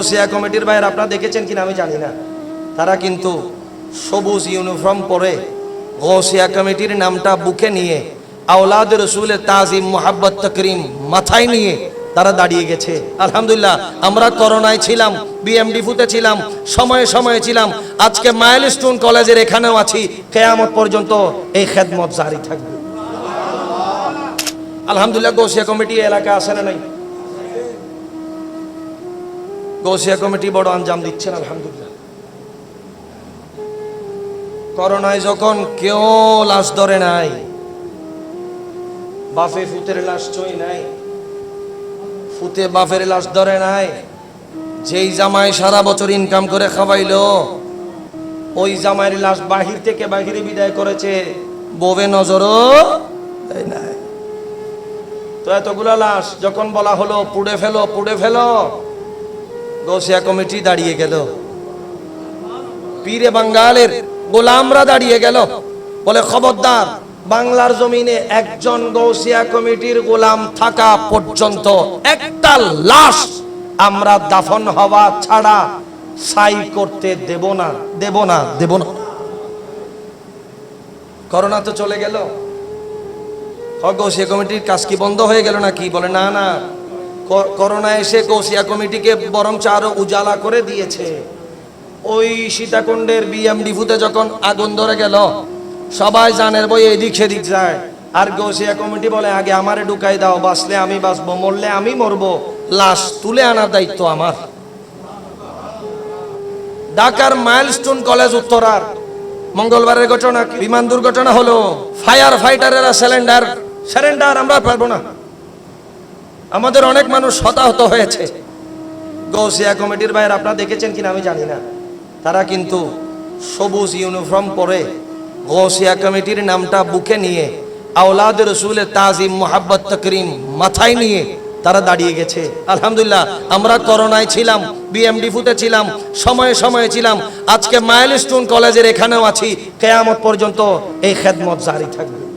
গৌসিয়া কমিটির বাইরে আপনারা দেখেছেন কিনা আমি জানি না। তারা কিন্তু সবুজ ইউনিফর্ম পরে গৌসিয়া কমিটির নামটা বুকে নিয়ে, আওলাদ রসুলের তাজিম মোহাব্বত তকরিম মাথায় নিয়ে তারা দাঁড়িয়ে গেছে। আলহামদুলিল্লাহ, আমরা করোনায় ছিলাম বিএমডিফুতে ছিলাম, সময়ে সময়ে ছিলাম, আজকে মাইলস্টোন কলেজের এখানেও আছি, কেয়ামত পর্যন্ত এই খেদমত জারি থাকবে। আলহামদুলিল্লাহ গৌসিয়া কমিটি এলাকা আসে না নাই? গৌসিয়া কমিটি বড় আঞ্জাম দিচ্ছেন, আলহামদুলিল্লাহ। করোনায় যখন কেউ লাশ ধরে নাই বাফে ফুতের লাশ চই নাই ফুতে বাফের লাশ ধরে নাই, যেই জামাই সারা বছর ইনকাম করে খাওয়াইলো, ওই জামাইয়ের লাশ বাহির থেকে বাহিরে বিদায় করেছে ববে নজরও নাই। তো এতগুলা লাশ যখন বলা হলো পুড়ে ফেলো পুড়ে ফেলো গৌসিয়া কমিটি দাঁড়িয়ে গেল। পীরে বাঙ্গালের গোলামরা দাঁড়িয়ে গেল। বলে, খবরদার, বাংলার জমিনে একজন গৌসিয়া কমিটির গোলাম থাকা পর্যন্ত একটা লাশ আমরা দাফন হওয়া ছাড়া সাই করতে দেব না দেব না দেব না। করোনা তো চলে গেল। গৌসিয়া কমিটির কাজ কি বন্ধ হয়ে গেল না কি বলে, না না করোনা এসে গৌসিয়া কমিটিকে বরঞ্চ আরও উজালা করে দিয়েছে। ওই সীতাকুণ্ডের বিএমডি ফুতে যখন আগুন ধরে গেল, সবাই জানের বই এদিক সেদিক যায়। আর গৌসিয়া কমিটি বলে, আগে আমারে ঢুকাই দাও, বাঁচলে আমি বাঁচবো, মরলে আমি মরবো। লাশ তুলে আনার দায়িত্ব আমার। ঢাকার মাইলস্টোন কলেজ উত্তরার। মঙ্গলবারের ঘটনা? বিমান দুর্ঘটনা হলো। ফায়ার ফাইটারেরা সিলিন্ডার সিলিন্ডার আমরা পারব না। আমাদের অনেক মানুষ হতাহত হয়েছে। গৌসিয়া কমিটির বাইরে আপনারা দেখেছেন কিনা আমি জানি না। তারা কিন্তু সবুজ ইউনিফর্ম পরে গৌসিয়া কমিটির নামটা বুকে নিয়ে, আওলাদ রসুলের তাজিম মোহাব্বত তকরিম মাথায় নিয়ে তারা দাঁড়িয়ে গেছে। আলহামদুলিল্লাহ, আমরা করোনায় ছিলাম বিএমডিফুতে ছিলাম, সময়ে সময়ে ছিলাম, আজকে মাইলস্টোন কলেজের এখানেও আছি, কেয়ামত পর্যন্ত এই খেদমত জারি থাকবে।